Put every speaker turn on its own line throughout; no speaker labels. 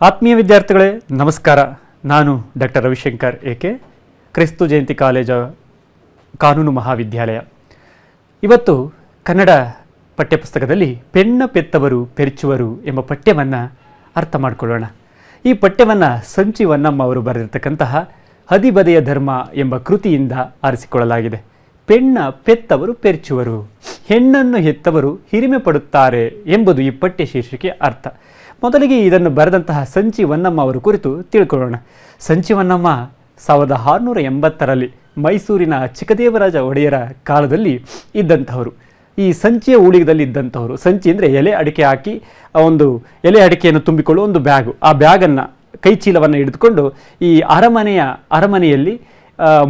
ಆತ್ಮೀಯ ವಿದ್ಯಾರ್ಥಿಗಳೇ, ನಮಸ್ಕಾರ. ನಾನು ಡಾಕ್ಟರ್ ರವಿಶಂಕರ್, ಏಕೆ? ಕ್ರಿಸ್ತು ಜಯಂತಿ ಕಾಲೇಜ, ಕಾನೂನು ಮಹಾವಿದ್ಯಾಲಯ. ಇವತ್ತು ಕನ್ನಡ ಪಠ್ಯಪುಸ್ತಕದಲ್ಲಿ ಪೆಣ್ಣ ಪೆತ್ತವರು ಪೆರ್ಚುವರು ಎಂಬ ಪಠ್ಯವನ್ನು ಅರ್ಥ ಮಾಡಿಕೊಳ್ಳೋಣ. ಈ ಪಠ್ಯವನ್ನು ಸಂಚಿ ವನ್ನಮ್ಮ ಅವರು ಬರೆದಿರ್ತಕ್ಕಂತಹ ಹದಿಬದೆಯ ಧರ್ಮ ಎಂಬ ಕೃತಿಯಿಂದ ಆರಿಸಿಕೊಳ್ಳಲಾಗಿದೆ. ಪೆಣ್ಣ ಪೆತ್ತವರು ಪೆರ್ಚುವರು, ಹೆಣ್ಣನ್ನು ಹೆತ್ತವರು ಹಿರಿಮೆ ಪಡುತ್ತಾರೆ ಎಂಬುದು ಈ ಪಠ್ಯ ಶೀರ್ಷಿಕೆ ಅರ್ಥ. ಮೊದಲಿಗೆ ಇದನ್ನು ಬರೆದಂತಹ ಸಂಚಿ ವನ್ನಮ್ಮ ಅವರ ಕುರಿತು ತಿಳ್ಕೊಳ್ಳೋಣ. ಸಂಚಿ ವನ್ನಮ್ಮ ಸಾವಿರದ ಆರುನೂರ ಎಂಬತ್ತರಲ್ಲಿ ಮೈಸೂರಿನ ಚಿಕ್ಕದೇವರಾಜ ಒಡೆಯರ ಕಾಲದಲ್ಲಿ ಇದ್ದಂಥವರು. ಈ ಸಂಚಿಯ ಉಳಿಗದಲ್ಲಿ ಇದ್ದಂಥವರು. ಸಂಚಿ ಅಂದರೆ ಎಲೆ ಅಡಿಕೆ ಹಾಕಿ ಒಂದು ಎಲೆ ಅಡಿಕೆಯನ್ನು ತುಂಬಿಕೊಳ್ಳುವ ಒಂದು ಬ್ಯಾಗು. ಆ ಬ್ಯಾಗನ್ನು ಕೈಚೀಲವನ್ನು ಹಿಡಿದುಕೊಂಡು ಈ ಅರಮನೆಯ, ಅರಮನೆಯಲ್ಲಿ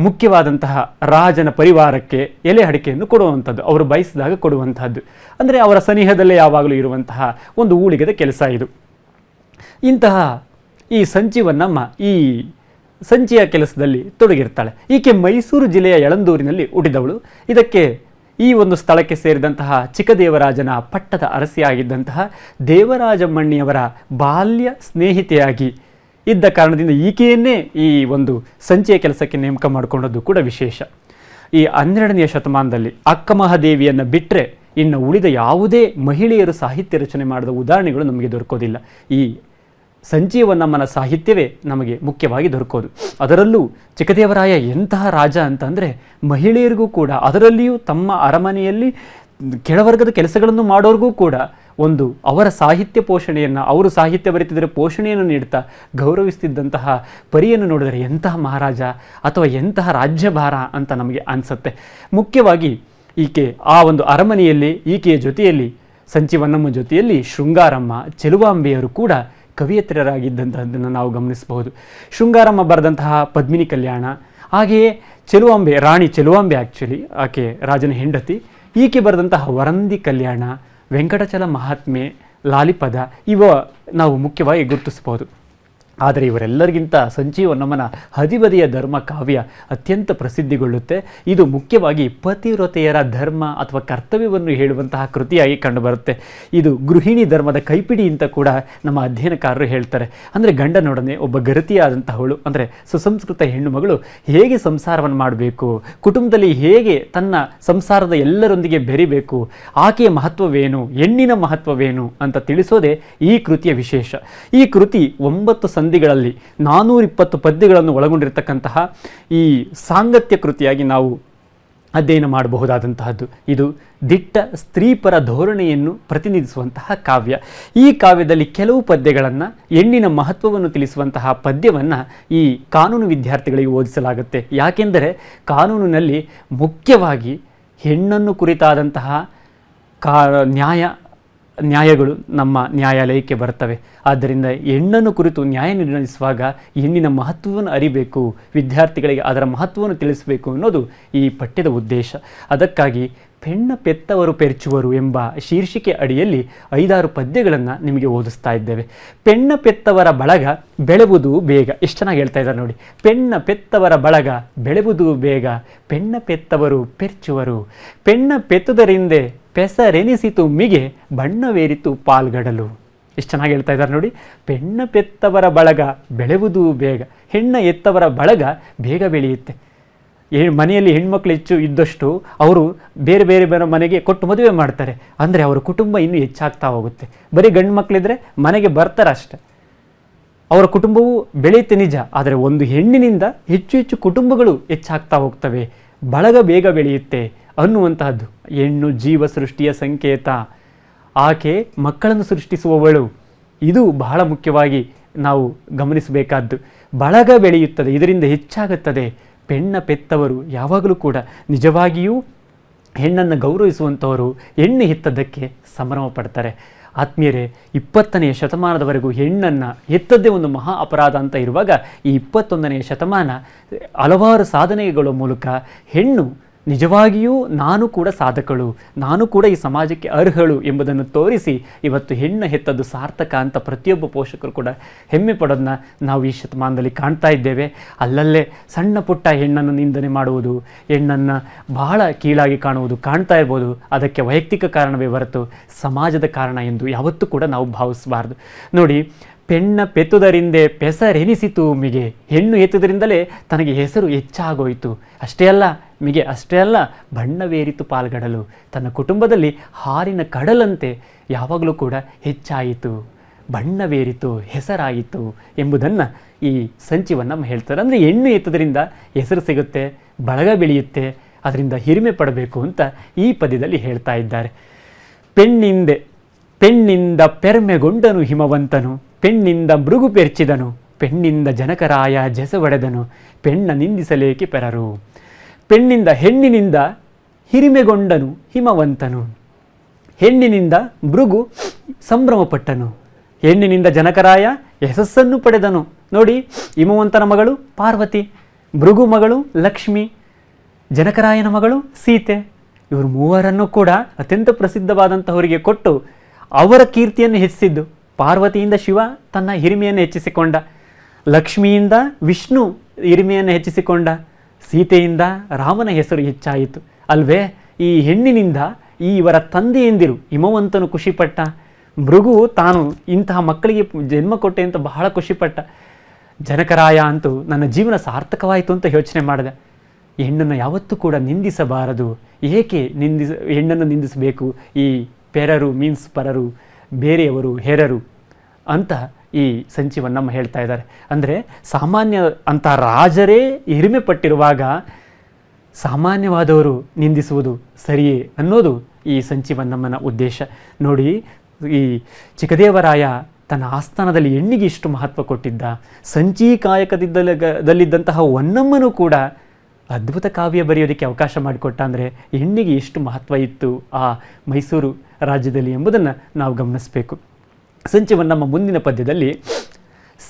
ಮುಖ್ಯವಾದಂತಹ ರಾಜನ ಪರಿವಾರಕ್ಕೆ ಎಲೆ ಅಡಿಕೆಯನ್ನು ಕೊಡುವಂಥದ್ದು, ಅವರು ಬಯಸಿದಾಗ ಕೊಡುವಂತಹದ್ದು ಅಂದರೆ ಅವರ ಸನಿಹದಲ್ಲೇ ಯಾವಾಗಲೂ ಇರುವಂತಹ ಒಂದು ಊಳಿಗದ ಕೆಲಸ ಇದು. ಇಂತಹ ಈ ಸಂಚಿವನ್ನಮ್ಮ ಈ ಸಂಚಿಯ ಕೆಲಸದಲ್ಲಿ ತೊಡಗಿರ್ತಾಳೆ. ಈಕೆ ಮೈಸೂರು ಜಿಲ್ಲೆಯ ಯಳಂದೂರಿನಲ್ಲಿ ಹುಟ್ಟಿದವಳು. ಇದಕ್ಕೆ ಈ ಒಂದು ಸ್ಥಳಕ್ಕೆ ಸೇರಿದಂತಹ ಚಿಕ್ಕದೇವರಾಜನ ಪಟ್ಟದ ಅರಸಿಯಾಗಿದ್ದಂತಹ ದೇವರಾಜಮಣ್ಣಿಯವರ ಬಾಲ್ಯ ಸ್ನೇಹಿತೆಯಾಗಿ ಇದ್ದ ಕಾರಣದಿಂದ ಈಕೆಯನ್ನೇ ಈ ಒಂದು ಸಂಚೆಯ ಕೆಲಸಕ್ಕೆ ನೇಮಕ ಮಾಡಿಕೊಂಡದ್ದು ಕೂಡ ವಿಶೇಷ. ಈ ಹನ್ನೆರಡನೆಯ ಶತಮಾನದಲ್ಲಿ ಅಕ್ಕಮಹಾದೇವಿಯನ್ನು ಬಿಟ್ಟರೆ ಇನ್ನು ಉಳಿದ ಯಾವುದೇ ಮಹಿಳೆಯರು ಸಾಹಿತ್ಯ ರಚನೆ ಮಾಡಿದ ಉದಾಹರಣೆಗಳು ನಮಗೆ ದೊರಕೋದಿಲ್ಲ. ಈ ಸಂಜೀವನಮ್ಮನ ಸಾಹಿತ್ಯವೇ ನಮಗೆ ಮುಖ್ಯವಾಗಿ ದೊರಕೋದು. ಅದರಲ್ಲೂ ಚಿಕ್ಕದೇವರಾಯ ಎಂತಹ ರಾಜ ಅಂತಂದರೆ ಮಹಿಳೆಯರಿಗೂ ಕೂಡ ಅದರಲ್ಲಿಯೂ ತಮ್ಮ ಅರಮನೆಯಲ್ಲಿ ಕೆಳವರ್ಗದ ಕೆಲಸಗಳನ್ನು ಮಾಡೋರಿಗೂ ಕೂಡ ಒಂದು ಅವರ ಸಾಹಿತ್ಯ ಪೋಷಣೆಯನ್ನು, ಅವರು ಸಾಹಿತ್ಯ ಬರೆತಿದ್ದರೆ ಪೋಷಣೆಯನ್ನು ನೀಡ್ತಾ ಗೌರವಿಸ್ತಿದ್ದಂತಹ ಪರಿಯನ್ನು ನೋಡಿದರೆ ಎಂತಹ ಮಹಾರಾಜ ಅಥವಾ ಎಂತಹ ರಾಜ್ಯಭಾರ ಅಂತ ನಮಗೆ ಅನಿಸುತ್ತೆ. ಮುಖ್ಯವಾಗಿ ಈಕೆ ಆ ಒಂದು ಅರಮನೆಯಲ್ಲಿ, ಈಕೆಯ ಜೊತೆಯಲ್ಲಿ ಸಂಚಿವನ್ನಮ್ಮ ಜೊತೆಯಲ್ಲಿ ಶೃಂಗಾರಮ್ಮ ಚೆಲುವಾಂಬೆಯವರು ಕೂಡ ಕವಿಯತ್ರರಾಗಿದ್ದಂತಹದನ್ನು ನಾವು ಗಮನಿಸಬಹುದು. ಶೃಂಗಾರಮ್ಮ ಬರೆದಂತಹ ಪದ್ಮಿನಿ ಕಲ್ಯಾಣ, ಹಾಗೆಯೇ ಚೆಲುವಾಂಬೆ, ರಾಣಿ ಚೆಲುವಾಂಬೆ ಆ್ಯಕ್ಚುಲಿ ಆಕೆ ರಾಜನ ಹೆಂಡತಿ, ಈಕೆ ಬರೆದಂತಹ ವರಂದಿ ಕಲ್ಯಾಣ ವೆಂಕಟಚಲ ಮಹಾತ್ಮೆ ಲಾಲಿಪದ ಇವ ನಾವು ಮುಖ್ಯವಾಗಿ ಗುರುತಿಸಬಹುದು ಆದರೆ ಇವರೆಲ್ಲರಿಗಿಂತ ಸಂಜೀವನಮ್ಮನ ಹದಿಬದಿಯ ಧರ್ಮ ಕಾವ್ಯ ಅತ್ಯಂತ ಪ್ರಸಿದ್ಧಿಗೊಳ್ಳುತ್ತೆ. ಇದು ಮುಖ್ಯವಾಗಿ ಪತಿವ್ರತೆಯರ ಧರ್ಮ ಅಥವಾ ಕರ್ತವ್ಯವನ್ನು ಹೇಳುವಂತಹ ಕೃತಿಯಾಗಿ ಕಂಡುಬರುತ್ತೆ. ಇದು ಗೃಹಿಣಿ ಧರ್ಮದ ಕೈಪಿಡಿ ಅಂತ ಕೂಡ ನಮ್ಮ ಅಧ್ಯಯನಕಾರರು ಹೇಳ್ತಾರೆ. ಅಂದರೆ ಗಂಡನೊಡನೆ ಒಬ್ಬ ಗರತಿಯಾದಂತಹವಳು, ಅಂದರೆ ಸುಸಂಸ್ಕೃತ ಹೆಣ್ಣು ಮಗಳು ಹೇಗೆ ಸಂಸಾರವನ್ನು ಮಾಡಬೇಕು, ಕುಟುಂಬದಲ್ಲಿ ಹೇಗೆ ತನ್ನ ಸಂಸಾರದ ಎಲ್ಲರೊಂದಿಗೆ ಬೆರಿಬೇಕು, ಆಕೆಯ ಮಹತ್ವವೇನು, ಹೆಣ್ಣಿನ ಮಹತ್ವವೇನು ಅಂತ ತಿಳಿಸೋದೇ ಈ ಕೃತಿಯ ವಿಶೇಷ. ಈ ಕೃತಿ ಒಂಬತ್ತು ಸಂಧಿಗಳಲ್ಲಿ ನಾನೂರಿಪ್ಪತ್ತು ಪದ್ಯಗಳನ್ನು ಒಳಗೊಂಡಿರತಕ್ಕಂತಹ ಈ ಸಾಂಗತ್ಯ ಕೃತಿಯಾಗಿ ನಾವು ಅಧ್ಯಯನ ಮಾಡಬಹುದಾದಂತಹದ್ದು. ಇದು ದಿಟ್ಟ ಸ್ತ್ರೀಪರ ಧೋರಣೆಯನ್ನು ಪ್ರತಿನಿಧಿಸುವಂತಹ ಕಾವ್ಯ. ಈ ಕಾವ್ಯದಲ್ಲಿ ಕೆಲವು ಪದ್ಯಗಳನ್ನು ಹೆಣ್ಣಿನ ಮಹತ್ವವನ್ನು ತಿಳಿಸುವಂತಹ ಪದ್ಯವನ್ನು ಈ ಕಾನೂನು ವಿದ್ಯಾರ್ಥಿಗಳಿಗೆ ಓದಿಸಲಾಗುತ್ತೆ. ಯಾಕೆಂದರೆ ಕಾನೂನಿನಲ್ಲಿ ಮುಖ್ಯವಾಗಿ ಹೆಣ್ಣನ್ನು ಕುರಿತಾದಂತಹ ಕಾ ನ್ಯಾಯ ನ್ಯಾಯಗಳು ನಮ್ಮ ನ್ಯಾಯಾಲಯಕ್ಕೆ ಬರ್ತವೆ. ಆದ್ದರಿಂದ ಹೆಣ್ಣನ್ನು ಕುರಿತು ನ್ಯಾಯ ನಿರ್ಣಯಿಸುವಾಗ ಹೆಣ್ಣಿನ ಮಹತ್ವವನ್ನು ಅರಿಬೇಕು, ವಿದ್ಯಾರ್ಥಿಗಳಿಗೆ ಅದರ ಮಹತ್ವವನ್ನು ತಿಳಿಸಬೇಕು ಅನ್ನೋದು ಈ ಪಠ್ಯದ ಉದ್ದೇಶ. ಅದಕ್ಕಾಗಿ ಪೆಣ್ಣ ಪೆತ್ತವರು ಪೆರ್ಚುವರು ಎಂಬ ಶೀರ್ಷಿಕೆ ಅಡಿಯಲ್ಲಿ ಐದಾರು ಪದ್ಯಗಳನ್ನು ನಿಮಗೆ ಓದಿಸ್ತಾ ಇದ್ದೇವೆ. ಪೆಣ್ಣ ಪೆತ್ತವರ ಬಳಗ ಬೆಳೆವುದು ಬೇಗ ಎಷ್ಟು ಚೆನ್ನಾಗಿ ಹೇಳ್ತಾ ಇದ್ದಾರೆ ನೋಡಿ. ಪೆಣ್ಣ ಪೆತ್ತವರ ಬಳಗ ಬೆಳೆವುದು ಬೇಗ, ಪೆಣ್ಣ ಪೆತ್ತವರು ಪೆರ್ಚುವರು ಪೆಣ್ಣ ಪೆತ್ತುದರಿಂದೆ ಪೆಸರೆನಿಸಿತು ಮಿಗೆ, ಬಣ್ಣವೇರಿತು ಪಾಲ್ಗಡಲು. ಎಷ್ಟು ಚೆನ್ನಾಗಿ ಹೇಳ್ತಾ ಇದ್ದಾರೆ ನೋಡಿ ಪೆಣ್ಣ ಪೆತ್ತವರ ಬಳಗ ಬೆಳೆವುದು ಬೇಗ, ಹೆಣ್ಣ ಎತ್ತವರ ಬಳಗ ಬೇಗ ಬೆಳೆಯುತ್ತೆ. ಮನೆಯಲ್ಲಿ ಹೆಣ್ಮಕ್ಳು ಹೆಚ್ಚು ಇದ್ದಷ್ಟು ಅವರು ಬೇರೆ ಬೇರೆ ಬೇರೆ ಮನೆಗೆ ಕೊಟ್ಟು ಮದುವೆ ಮಾಡ್ತಾರೆ. ಅಂದರೆ ಅವರ ಕುಟುಂಬ ಇನ್ನೂ ಹೆಚ್ಚಾಗ್ತಾ ಹೋಗುತ್ತೆ. ಬರೀ ಗಂಡು ಮಕ್ಕಳಿದ್ರೆ ಮನೆಗೆ ಬರ್ತಾರೆ ಅಷ್ಟೆ. ಅವರ ಕುಟುಂಬವು ಬೆಳೆಯುತ್ತೆ ನಿಜ, ಆದರೆ ಒಂದು ಹೆಣ್ಣಿನಿಂದ ಹೆಚ್ಚು ಹೆಚ್ಚು ಕುಟುಂಬಗಳು ಹೆಚ್ಚಾಗ್ತಾ ಹೋಗ್ತವೆ. ಬಳಗ ಬೇಗ ಬೆಳೆಯುತ್ತೆ. ಅನ್ನುವಂತಹದ್ದು. ಹೆಣ್ಣು ಜೀವ ಸೃಷ್ಟಿಯ ಸಂಕೇತ. ಆಕೆ ಮಕ್ಕಳನ್ನು ಸೃಷ್ಟಿಸುವವಳು. ಇದು ಬಹಳ ಮುಖ್ಯವಾಗಿ ನಾವು ಗಮನಿಸಬೇಕಾದ್ದು. ಬಳಗ ಬೆಳೆಯುತ್ತದೆ, ಇದರಿಂದ ಹೆಚ್ಚಾಗುತ್ತದೆ. ಪೆಣ್ಣ ಪೆತ್ತವರು ಯಾವಾಗಲೂ ಕೂಡ ನಿಜವಾಗಿಯೂ ಹೆಣ್ಣನ್ನು ಗೌರವಿಸುವಂಥವರು ಹೆಣ್ಣು ಹೆತ್ತದ್ದಕ್ಕೆ ಸಂಭ್ರಮ ಪಡ್ತಾರೆ ಆತ್ಮೀಯರೇ, ಇಪ್ಪತ್ತನೆಯ ಶತಮಾನದವರೆಗೂ ಹೆಣ್ಣನ್ನು ಎತ್ತದ್ದೇ ಒಂದು ಮಹಾ ಅಪರಾಧ ಅಂತ ಇರುವಾಗ ಈ ಇಪ್ಪತ್ತೊಂದನೆಯ ಶತಮಾನ ಹಲವಾರು ಸಾಧನೆಗಳ ಮೂಲಕ ಹೆಣ್ಣು ನಿಜವಾಗಿಯೂ ನಾನು ಕೂಡ ಸಾಧಕಳು, ನಾನು ಕೂಡ ಈ ಸಮಾಜಕ್ಕೆ ಅರ್ಹಳು ಎಂಬುದನ್ನು ತೋರಿಸಿ ಇವತ್ತು ಹೆಣ್ಣು ಹೆತ್ತದ್ದು ಸಾರ್ಥಕ ಅಂತ ಪ್ರತಿಯೊಬ್ಬ ಪೋಷಕರು ಕೂಡ ಹೆಮ್ಮೆ ಪಡೋದನ್ನ ನಾವು ಈ ಶತಮಾನದಲ್ಲಿ ಕಾಣ್ತಾ ಇದ್ದೇವೆ. ಅಲ್ಲಲ್ಲೇ ಸಣ್ಣ ಪುಟ್ಟ ಹೆಣ್ಣನ್ನು ನಿಂದನೆ ಮಾಡುವುದು, ಹೆಣ್ಣನ್ನು ಬಹಳ ಕೀಳಾಗಿ ಕಾಣುವುದು ಕಾಣ್ತಾ ಇರ್ಬೋದು. ಅದಕ್ಕೆ ವೈಯಕ್ತಿಕ ಕಾರಣವೇ ಹೊರತು ಸಮಾಜದ ಕಾರಣ ಎಂದು ಯಾವತ್ತೂ ಕೂಡ ನಾವು ಭಾವಿಸಬಾರ್ದು. ನೋಡಿ ಪೆಣ್ಣ ಪೆತ್ತುದರಿಂದೆ ಪೆಸರೆನಿಸಿತು ಮಿಗೆ. ಹೆಣ್ಣು ಎತ್ತುದರಿಂದಲೇ ತನಗೆ ಹೆಸರು ಹೆಚ್ಚಾಗೋಯಿತು. ಅಷ್ಟೇ ಅಲ್ಲ, ಮಿಗೆ, ಅಷ್ಟೇ ಅಲ್ಲ, ಬಣ್ಣವೇರಿತು ಪಾಲ್ಗಡಲು. ತನ್ನ ಕುಟುಂಬದಲ್ಲಿ ಹಾರಿನ ಕಡಲಂತೆ ಯಾವಾಗಲೂ ಕೂಡ ಹೆಚ್ಚಾಯಿತು. ಬಣ್ಣವೇರಿತು, ಹೆಸರಾಯಿತು ಎಂಬುದನ್ನು ಈ ಸಂಚಿವನ್ನು ಹೇಳ್ತಾರೆ. ಅಂದರೆ ಹೆಣ್ಣು ಎತ್ತುದರಿಂದ ಹೆಸರು ಸಿಗುತ್ತೆ, ಬಳಗ ಬೆಳೆಯುತ್ತೆ, ಅದರಿಂದ ಹಿರಿಮೆ ಪಡಬೇಕು ಅಂತ ಈ ಪದ್ಯದಲ್ಲಿ ಹೇಳ್ತಾ ಇದ್ದಾರೆ. ಪೆಣ್ಣಿಂದೆ, ಪೆಣ್ಣಿಂದ ಪೆರ್ಮೆಗೊಂಡನು ಹಿಮವಂತನು. ಪೆಣ್ಣಿಂದ ಮೃಗು ಪೆರ್ಚಿದನು, ಪೆಣ್ಣಿಂದ ಜನಕರಾಯ ಜಸವಡೆದನು, ಪೆಣ್ಣ ನಿಂದಿಸಲೇಕೆ ಪೆರರು. ಪೆಣ್ಣಿಂದ ಹೆಣ್ಣಿನಿಂದ ಹಿರಿಮೆಗೊಂಡನು, ಹಿಮವಂತನು. ಹೆಣ್ಣಿನಿಂದ ಮೃಗು ಸಂಭ್ರಮಪಟ್ಟನು, ಹೆಣ್ಣಿನಿಂದ ಜನಕರಾಯ ಯಶಸ್ಸನ್ನು ಪಡೆದನು. ನೋಡಿ, ಹಿಮವಂತನ ಮಗಳು ಪಾರ್ವತಿ, ಮೃಗು ಮಗಳು ಲಕ್ಷ್ಮಿ, ಜನಕರಾಯನ ಮಗಳು ಸೀತೆ. ಇವರು ಮೂವರನ್ನು ಕೂಡ ಅತ್ಯಂತ ಪ್ರಸಿದ್ಧವಾದಂತಹವರಿಗೆ ಕೊಟ್ಟು ಅವರ ಕೀರ್ತಿಯನ್ನು ಹೆಚ್ಚಿಸಿದ್ದು. ಪಾರ್ವತಿಯಿಂದ ಶಿವ ತನ್ನ ಹಿರಿಮೆಯನ್ನು ಹೆಚ್ಚಿಸಿಕೊಂಡ, ಲಕ್ಷ್ಮಿಯಿಂದ ವಿಷ್ಣು ಹಿರಿಮೆಯನ್ನು ಹೆಚ್ಚಿಸಿಕೊಂಡ, ಸೀತೆಯಿಂದ ರಾಮನ ಹೆಸರು ಹೆಚ್ಚಾಯಿತು. ಅಲ್ವೇ, ಈ ಹೆಣ್ಣಿನಿಂದ ಈ ಇವರ ತಂದೆಯೆಂದಿರು ಹಿಮವಂತನು ಖುಷಿಪಟ್ಟ. ಮೃಗು ತಾನು ಇಂತಹ ಮಕ್ಕಳಿಗೆ ಜನ್ಮ ಕೊಟ್ಟೆ ಅಂತ ಬಹಳ ಖುಷಿಪಟ್ಟ. ಜನಕರಾಯ ಅಂತೂ ನನ್ನ ಜೀವನ ಸಾರ್ಥಕವಾಯಿತು ಅಂತ ಯೋಚನೆ ಮಾಡಿದೆ. ಹೆಣ್ಣನ್ನು ಯಾವತ್ತೂ ಕೂಡ ನಿಂದಿಸಬಾರದು. ಏಕೆ ನಿಂದಿಸ, ಹೆಣ್ಣನ್ನು ನಿಂದಿಸಬೇಕು? ಈ ಪೆರರು ಮೀನ್ಸ್ ಪರರು ಬೇರೆಯವರು ಹೆರರು ಅಂತ ಈ ಸಂಚಿವನ್ನಮ್ಮ ಹೇಳ್ತಾ ಇದ್ದಾರೆ. ಅಂದರೆ ಸಾಮಾನ್ಯ ಅಂತ ರಾಜರೇ ಹಿರಿಮೆ ಪಟ್ಟಿರುವಾಗ ಸಾಮಾನ್ಯವಾದವರು ನಿಂದಿಸುವುದು ಸರಿಯೇ ಅನ್ನೋದು ಈ ಸಂಚಿವನ್ನಮ್ಮನ ಉದ್ದೇಶ. ನೋಡಿ, ಈ ಚಿಕ್ಕದೇವರಾಯ ತನ್ನ ಆಸ್ಥಾನದಲ್ಲಿ ಹೆಣ್ಣಿಗೆ ಇಷ್ಟು ಮಹತ್ವ ಕೊಟ್ಟಿದ್ದ, ಸಂಚಿ ಕಾಯಕದಲ್ಲಿದ್ದಂತಹ ಒನ್ನಮ್ಮನೂ ಕೂಡ ಅದ್ಭುತ ಕಾವ್ಯ ಬರೆಯೋದಕ್ಕೆ ಅವಕಾಶ ಮಾಡಿಕೊಟ್ಟ, ಅಂದರೆ ಹೆಣ್ಣಿಗೆ ಎಷ್ಟು ಮಹತ್ವ ಇತ್ತು ಆ ಮೈಸೂರು ರಾಜ್ಯದಲ್ಲಿ ಎಂಬುದನ್ನು ನಾವು ಗಮನಿಸಬೇಕು. ಸಂಚಿವನ್ನಮ್ಮ ಮುಂದಿನ ಪದ್ಯದಲ್ಲಿ,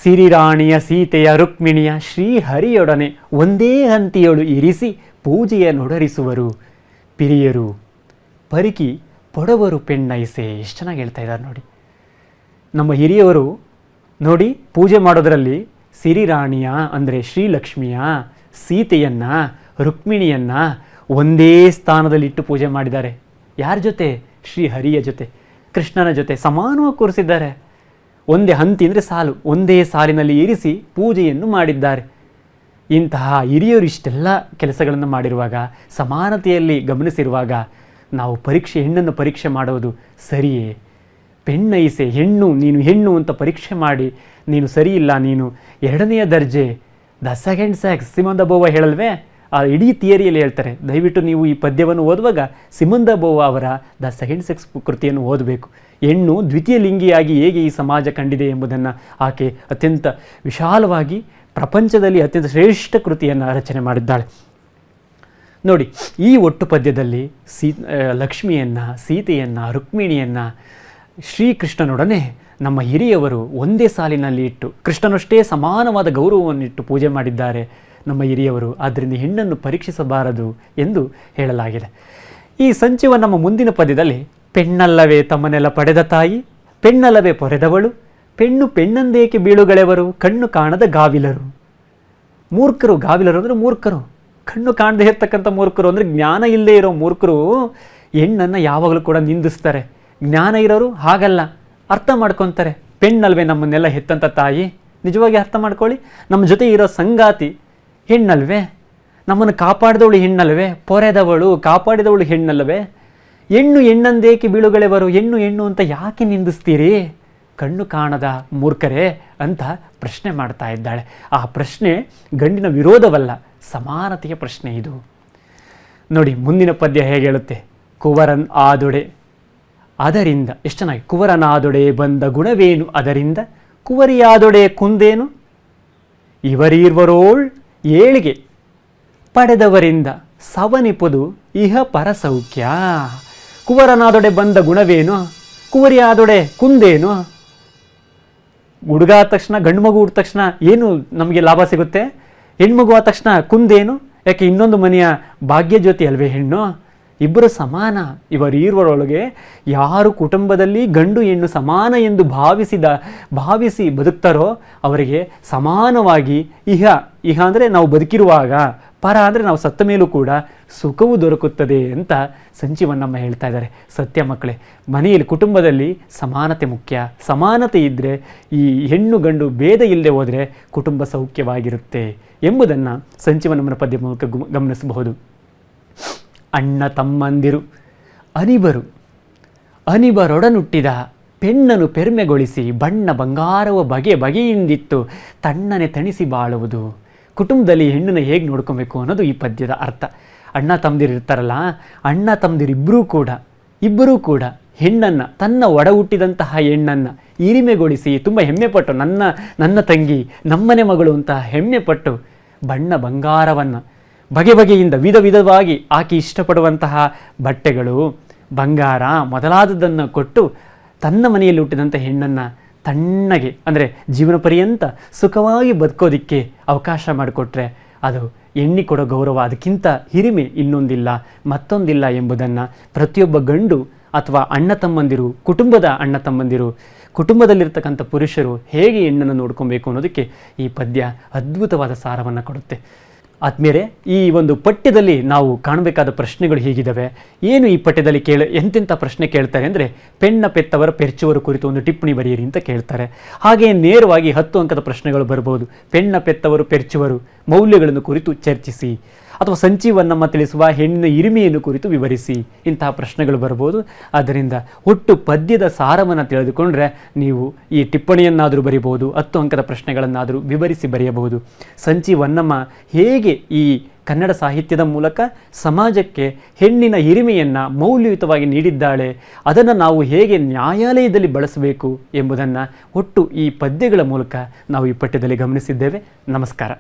ಸಿರಿರಾಣಿಯ ಸೀತೆಯ ರುಕ್ಮಿಣಿಯ ಶ್ರೀಹರಿಯೊಡನೆ ಒಂದೇ ಹಂತಿಯೊಳು ಇರಿಸಿ ಪೂಜೆಯ ನೊಡರಿಸುವರು ಪಿರಿಯರು, ಪರಿಕಿ ಪೊಡವರು ಪೆಣ್ಣೈಸೆ. ಎಷ್ಟು ಚೆನ್ನಾಗಿ ಹೇಳ್ತಾ ಇದ್ದಾರೆ ನೋಡಿ. ನಮ್ಮ ಹಿರಿಯವರು, ನೋಡಿ ಪೂಜೆ ಮಾಡೋದರಲ್ಲಿ ಸಿರಿರಾಣಿಯ ಅಂದರೆ ಶ್ರೀಲಕ್ಷ್ಮಿಯ ಸೀತೆಯನ್ನ, ರುಕ್ಮಿಣಿಯನ್ನ ಒಂದೇ ಸ್ಥಾನದಲ್ಲಿಟ್ಟು ಪೂಜೆ ಮಾಡಿದ್ದಾರೆ. ಯಾರ ಜೊತೆ? ಶ್ರೀಹರಿಯ ಜೊತೆ, ಕೃಷ್ಣನ ಜೊತೆ ಸಮಾನವಾಗಿ ಕೂರಿಸಿದ್ದಾರೆ. ಒಂದೇ ಹಂತಿ ಅಂದರೆ ಸಾಲು, ಒಂದೇ ಸಾಲಿನಲ್ಲಿ ಇರಿಸಿ ಪೂಜೆಯನ್ನು ಮಾಡಿದ್ದಾರೆ. ಇಂತಹ ಹಿರಿಯರು ಇಷ್ಟೆಲ್ಲ ಕೆಲಸಗಳನ್ನು ಮಾಡಿರುವಾಗ, ಸಮಾನತೆಯಲ್ಲಿ ಗಮನಿಸಿರುವಾಗ, ನಾವು ಪರೀಕ್ಷೆ, ಹೆಣ್ಣನ್ನು ಪರೀಕ್ಷೆ ಮಾಡುವುದು ಸರಿಯೇ? ಪೆಣ್ಣೈಸೆ ಹೆಣ್ಣು, ನೀನು ಹೆಣ್ಣು ಅಂತ ಪರೀಕ್ಷೆ ಮಾಡಿ, ನೀನು ಸರಿಯಿಲ್ಲ ನೀನು, ಎರಡನೆಯ ದರ್ಜೆ, the second sex Simone de Beauvoir ಹೇಳಲ್ವೇ? ಆ ಇಡೀ ಥಿಯರಿಯಲ್ಲಿ ಹೇಳ್ತಾರೆ, ದಯವಿಟ್ಟು ನೀವು ಈ ಪದ್ಯವನ್ನು ಓದುವಾಗ ಸಿಮಂದ ಬೋವ ಅವರ ದ ಸೆಕೆಂಡ್ ಸೆಕ್ಸ್ ಕೃತಿಯನ್ನು ಓದಬೇಕು. ಹೆಣ್ಣು ದ್ವಿತೀಯ ಲಿಂಗಿಯಾಗಿ ಹೇಗೆ ಈ ಸಮಾಜ ಕಂಡಿದೆ ಎಂಬುದನ್ನು ಆಕೆ ಅತ್ಯಂತ ವಿಶಾಲವಾಗಿ ಪ್ರಪಂಚದಲ್ಲಿ ಅತ್ಯಂತ ಶ್ರೇಷ್ಠ ಕೃತಿಯನ್ನು ರಚನೆ ಮಾಡಿದ್ದಾಳೆ. ನೋಡಿ, ಈ ಒಟ್ಟು ಪದ್ಯದಲ್ಲಿ ಸೀ ಲಕ್ಷ್ಮಿಯನ್ನು, ಸೀತೆಯನ್ನು, ರುಕ್ಮಿಣಿಯನ್ನು ಶ್ರೀಕೃಷ್ಣನೊಡನೆ ನಮ್ಮ ಹಿರಿಯವರು ಒಂದೇ ಸಾಲಿನಲ್ಲಿ ಇಟ್ಟು, ಕೃಷ್ಣನಷ್ಟೇ ಸಮಾನವಾದ ಗೌರವವನ್ನಿಟ್ಟು ಪೂಜೆ ಮಾಡಿದ್ದಾರೆ. ನಮ್ಮ ಹಿರಿಯವರು ಆದ್ದರಿಂದ ಹೆಣ್ಣನ್ನು ಪರೀಕ್ಷಿಸಬಾರದು ಎಂದು ಹೇಳಲಾಗಿದೆ. ಈ ಸಂಚಿವ ನಮ್ಮ ಮುಂದಿನ ಪದ್ಯದಲ್ಲಿ ಪೆಣ್ಣಲ್ಲವೇ ತಮ್ಮನೆಲ್ಲ ಪಡೆದ ತಾಯಿ, ಪೆಣ್ಣಲ್ಲವೇ ಪೊರೆದವಳು, ಪೆಣ್ಣು ಪೆಣ್ಣಂದೇಕೆ ಬೀಳುಗಳೆವರು, ಕಣ್ಣು ಕಾಣದ ಗಾವಿಲರು. ಮೂರ್ಖರು ಗಾವಿಲರು ಅಂದರೆ ಮೂರ್ಖರು. ಕಣ್ಣು ಕಾಣದೇ ಇರ್ತಕ್ಕಂಥ ಮೂರ್ಖರು ಅಂದರೆ ಜ್ಞಾನ ಇಲ್ಲದೆ ಇರೋ ಮೂರ್ಖರು ಹೆಣ್ಣನ್ನು ಯಾವಾಗಲೂ ಕೂಡ ನಿಂದಿಸ್ತಾರೆ. ಜ್ಞಾನ ಇರೋರು ಹಾಗಲ್ಲ, ಅರ್ಥ ಮಾಡ್ಕೊತಾರೆ. ಪೆಣ್ಣಲ್ವೇ ನಮ್ಮನ್ನೆಲ್ಲ ಹೆತ್ತಂಥ ತಾಯಿ, ನಿಜವಾಗಿ ಅರ್ಥ ಮಾಡ್ಕೊಳ್ಳಿ, ನಮ್ಮ ಜೊತೆ ಇರೋ ಸಂಗಾತಿ ಹೆಣ್ಣಲ್ವೇ? ನಮ್ಮನ್ನು ಕಾಪಾಡಿದವಳು ಹೆಣ್ಣಲ್ವೇ? ಪೊರೆದವಳು ಕಾಪಾಡಿದವಳು ಹೆಣ್ಣಲ್ವೇ? ಹೆಣ್ಣು ಹೆಣ್ಣಂದೇಕೆ ಬೀಳುಗಳೆವರು? ಹೆಣ್ಣು ಹೆಣ್ಣು ಅಂತ ಯಾಕೆ ನಿಂದಿಸ್ತೀರಿ? ಕಣ್ಣು ಕಾಣದ ಮೂರ್ಖರೇ ಅಂತ ಪ್ರಶ್ನೆ ಮಾಡ್ತಾ ಇದ್ದಾಳೆ. ಆ ಪ್ರಶ್ನೆ ಗಂಡಿನ ವಿರೋಧವಲ್ಲ, ಸಮಾನತೆಯ ಪ್ರಶ್ನೆ ಇದು. ನೋಡಿ, ಮುಂದಿನ ಪದ್ಯ ಹೇಗೆ ಹೇಳುತ್ತೆ? ಕುವರನ್ ಆದೊಡೆ. ಅದರಿಂದ, ಎಷ್ಟು ಚೆನ್ನಾಗಿ ಕುವರನಾದೊಡೆ ಬಂದ ಗುಣವೇನು ಅದರಿಂದ? ಕುವರಿಯಾದೊಡೆ ಕುಂದೇನು? ಇವರೀರ್ವರೋಳ್ ಏಳಿಗೆ, ಪಡೆದವರಿಂದ ಸವನಿಪುದು ಇಹ ಪರಸೌಖ್ಯ. ಕುವರನಾದೊಡೆ ಬಂದ ಗುಣವೇನು? ಕುವರಿಯಾದೊಡೆ ಕುಂದೇನು? ಹುಡುಗ ಆದ ತಕ್ಷಣ, ಗಂಡು ಮಗು ಹುಡ್ದ ತಕ್ಷಣ ಏನು ನಮಗೆ ಲಾಭ ಸಿಗುತ್ತೆ? ಹೆಣ್ಮಗು ಆದ ತಕ್ಷಣ ಕುಂದೇನು? ಯಾಕೆ ಇನ್ನೊಂದು ಮನೆಯ ಭಾಗ್ಯ ಜ್ಯೋತಿ ಅಲ್ವೇ ಹೆಣ್ಣು? ಇಬ್ಬರು ಸಮಾನ. ಇವರೀರ್ವರೊಳಗೆ ಯಾರು ಕುಟುಂಬದಲ್ಲಿ ಗಂಡು ಹೆಣ್ಣು ಸಮಾನ ಎಂದು ಭಾವಿಸಿದ, ಭಾವಿಸಿ ಬದುಕ್ತಾರೋ ಅವರಿಗೆ ಸಮಾನವಾಗಿ ಇಹ ಇಹ ಅಂದರೆ ನಾವು ಬದುಕಿರುವಾಗ, ಪರ ಅಂದರೆ ನಾವು ಸತ್ತ ಮೇಲೂ ಕೂಡ ಸುಖವು ದೊರಕುತ್ತದೆ ಅಂತ ಸಂಜೀವನ್ನಮ್ಮ ಹೇಳ್ತಾ ಇದ್ದಾರೆ. ಸತ್ಯ ಮಕ್ಕಳೇ, ಮನೆಯಲ್ಲಿ, ಕುಟುಂಬದಲ್ಲಿ ಸಮಾನತೆ ಮುಖ್ಯ. ಸಮಾನತೆ ಇದ್ದರೆ ಈ ಹೆಣ್ಣು ಗಂಡು ಭೇದ ಇಲ್ಲದೆ ಹೋದರೆ ಕುಟುಂಬ ಸೌಖ್ಯವಾಗಿರುತ್ತೆ ಎಂಬುದನ್ನು ಸಂಜೀವನಮ್ಮನ ಪದ್ಯ ಮೂಲಕ ಗಮ- ಗಮನಿಸಬಹುದು. ಅಣ್ಣ ತಮ್ಮಂದಿರು. ಅನಿಬರು. ಅನಿಬರೊಡನುಟ್ಟಿದ ಪೆಣ್ಣನು ಪೆರ್ಮೆಗೊಳಿಸಿ ಬಣ್ಣ ಬಂಗಾರವ ಬಗೆ ಬಗೆಯಿಂದಿತ್ತು. ತಣ್ಣನೆ ತಣಿಸಿ ಬಾಳುವುದು. ಕುಟುಂಬದಲ್ಲಿ ಹೆಣ್ಣನ್ನು ಹೇಗೆ ನೋಡ್ಕೊಬೇಕು ಅನ್ನೋದು ಈ ಪದ್ಯದ ಅರ್ಥ. ಅಣ್ಣ ತಮ್ಮದಿರು ಇರ್ತಾರಲ್ಲ, ಅಣ್ಣ ತಮ್ಮದಿರಿಬ್ಬರೂ ಕೂಡ, ಇಬ್ಬರೂ ಕೂಡ ಹೆಣ್ಣನ್ನು, ತನ್ನ ಒಡ ಹುಟ್ಟಿದಂತಹ ಹೆಣ್ಣನ್ನು ಇರಿಮೆಗೊಳಿಸಿ ತುಂಬ ಹೆಮ್ಮೆಪಟ್ಟು, ನನ್ನ ನನ್ನ ತಂಗಿ, ನಮ್ಮನೆ ಮಗಳು ಅಂತ ಹೆಮ್ಮೆಪಟ್ಟು ಬಣ್ಣ ಬಂಗಾರವನ್ನು ಬಗೆ ಬಗೆಯಿಂದ ವಿಧ ವಿಧವಾಗಿ ಆಕೆ ಇಷ್ಟಪಡುವಂತಹ ಬಟ್ಟೆಗಳು, ಬಂಗಾರ ಮೊದಲಾದದನ್ನು ಕೊಟ್ಟು ತನ್ನ ಮನೆಯಲ್ಲಿ ಹುಟ್ಟಿದಂಥ ಹೆಣ್ಣನ್ನು ತಣ್ಣಗೆ, ಅಂದರೆ ಜೀವನ ಪರ್ಯಂತ ಸುಖವಾಗಿ ಬದುಕೋದಿಕ್ಕೆ ಅವಕಾಶ ಮಾಡಿಕೊಟ್ರೆ ಅದು ಎಣ್ಣೆ ಕೊಡೋ ಗೌರವ, ಅದಕ್ಕಿಂತ ಹಿರಿಮೆ ಇನ್ನೊಂದಿಲ್ಲ, ಮತ್ತೊಂದಿಲ್ಲ ಎಂಬುದನ್ನು ಪ್ರತಿಯೊಬ್ಬ ಗಂಡು ಅಥವಾ ಅಣ್ಣ ತಮ್ಮಂದಿರು, ಕುಟುಂಬದ ಅಣ್ಣ ತಮ್ಮಂದಿರು, ಕುಟುಂಬದಲ್ಲಿರ್ತಕ್ಕಂಥ ಪುರುಷರು ಹೇಗೆ ಹೆಣ್ಣನ್ನು ನೋಡ್ಕೊಬೇಕು ಅನ್ನೋದಕ್ಕೆ ಈ ಪದ್ಯ ಅದ್ಭುತವಾದ ಸಾರವನ್ನು ಕೊಡುತ್ತೆ. ಆದ್ಮೇಲೆ ಈ ಒಂದು ಪಠ್ಯದಲ್ಲಿ ನಾವು ಕಾಣಬೇಕಾದ ಪ್ರಶ್ನೆಗಳು ಹೀಗಿದ್ದಾವೆ ಏನು ಈ ಪಠ್ಯದಲ್ಲಿ ಕೇಳ, ಎಂತೆಂಥ ಪ್ರಶ್ನೆ ಕೇಳ್ತಾರೆ ಅಂದರೆ ಪೆಣ್ಣ ಪೆತ್ತವರ ಪೆರ್ಚುವರು ಕುರಿತು ಒಂದು ಟಿಪ್ಪಣಿ ಬರೆಯಿರಿ ಅಂತ ಕೇಳ್ತಾರೆ. ಹಾಗೆ ನೇರವಾಗಿ ಹತ್ತು ಅಂಕದ ಪ್ರಶ್ನೆಗಳು ಬರ್ಬೋದು. ಪೆಣ್ಣ ಪೆತ್ತವರು, ಪೆರ್ಚುವರು ಮೌಲ್ಯಗಳನ್ನು ಕುರಿತು ಚರ್ಚಿಸಿ. ಅಥವಾ ಸಂಚೀವನ್ನಮ್ಮ ತಿಳಿಸುವ ಹೆಣ್ಣಿನ ಇರಿಮೆಯನ್ನು ಕುರಿತು ವಿವರಿಸಿ ಇಂತಹ ಪ್ರಶ್ನೆಗಳು ಬರ್ಬೋದು ಆದ್ದರಿಂದ ಒಟ್ಟು ಪದ್ಯದ ಸಾರವನ್ನು ತಿಳಿದುಕೊಂಡ್ರೆ ನೀವು ಈ ಟಿಪ್ಪಣಿಯನ್ನಾದರೂ ಬರೀಬಹುದು, ಹತ್ತು ಅಂಕದ ಪ್ರಶ್ನೆಗಳನ್ನಾದರೂ ವಿವರಿಸಿ ಬರೆಯಬಹುದು. ಸಂಚೀವನ್ನಮ್ಮ ಹೇಗೆ ಈ ಕನ್ನಡ ಸಾಹಿತ್ಯದ ಮೂಲಕ ಸಮಾಜಕ್ಕೆ ಹೆಣ್ಣಿನ ಹಿರಿಮೆಯನ್ನು ಮೌಲ್ಯಯುತವಾಗಿ ನೀಡಿದ್ದಾಳೆ, ಅದನ್ನು ನಾವು ಹೇಗೆ ನ್ಯಾಯಾಲಯದಲ್ಲಿ ಬಳಸಬೇಕು ಎಂಬುದನ್ನು ಒಟ್ಟು ಈ ಪದ್ಯಗಳ ಮೂಲಕ ನಾವು ಈ ಪಠ್ಯದಲ್ಲಿ ಗಮನಿಸಿದ್ದೇವೆ. ನಮಸ್ಕಾರ.